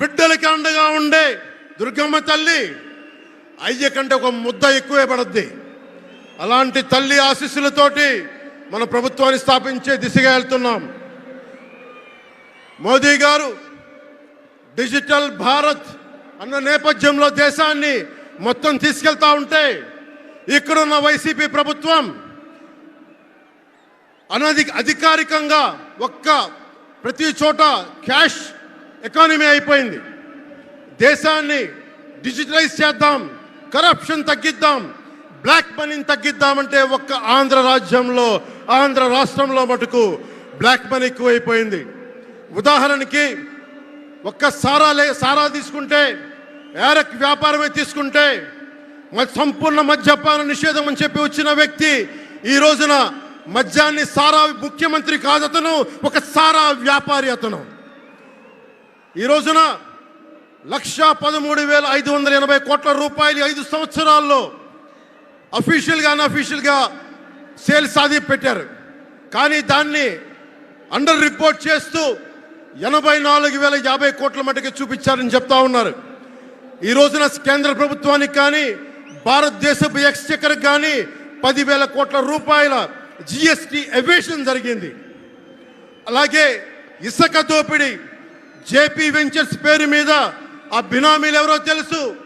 బిడ్డలకి అండగా ఉండే దుర్గమ్మ తల్లి అయ్య కంటే ఒక ముద్ద ఎక్కువే పడద్ది. అలాంటి తల్లి ఆశీస్సులతోటి మన ప్రభుత్వాన్ని స్థాపించే దిశగా వెళ్తున్నాం. మోదీ గారు డిజిటల్ భారత్ అన్న నేపథ్యంలో దేశాన్ని మొత్తం తీసుకెళ్తా ఉంటే ఇక్కడున్న వైసీపీ ప్రభుత్వం అనధి అధికారికంగా ఒక్క ప్రతి చోట క్యాష్ ఎకానమీ అయిపోయింది. దేశాన్ని డిజిటలైజ్ చేద్దాం కరప్షన్ తగ్గిద్దాం బ్లాక్ మనీని తగ్గిద్దామంటే ఒక్క ఆంధ్ర రాజ్యంలో ఆంధ్ర రాష్ట్రంలో మటుకు బ్లాక్ మనీ ఎక్కువైపోయింది. ఉదాహరణకి ఒక్క సారా లే సారా తీసుకుంటే ఏరక్ వ్యాపారమే తీసుకుంటే సంపూర్ణ మద్యపాన నిషేధం అని చెప్పి వచ్చిన వ్యక్తి ఈ రోజున మద్యాన్ని సారా ముఖ్యమంత్రి కాదు అతను ఒక సారా వ్యాపారి అతను. ఈ రోజున లక్షా పదమూడు వేల ఐదు వందల ఎనభై కోట్ల రూపాయలు ఐదు సంవత్సరాల్లో అఫీషియల్గా అన్అఫీషియల్గా సేల్స్ సాధి పెట్టారు. కానీ దాన్ని అండర్ రిపోర్ట్ చేస్తూ ఎనభై నాలుగు వేల యాభై కోట్ల మటుకు చూపించారని చెప్తా ఉన్నారు. ఈ రోజున కేంద్ర ప్రభుత్వానికి కానీ భారతదేశపు ఎక్స్చెక్కర్ కానీ పదివేల కోట్ల రూపాయల జిఎస్టి ఎవేషన్ జరిగింది. అలాగే ఇసుక దోపిడీ జేపీ వెంచర్స్ పేరు మీద ఆ బినామీలు ఎవరో తెలుసు.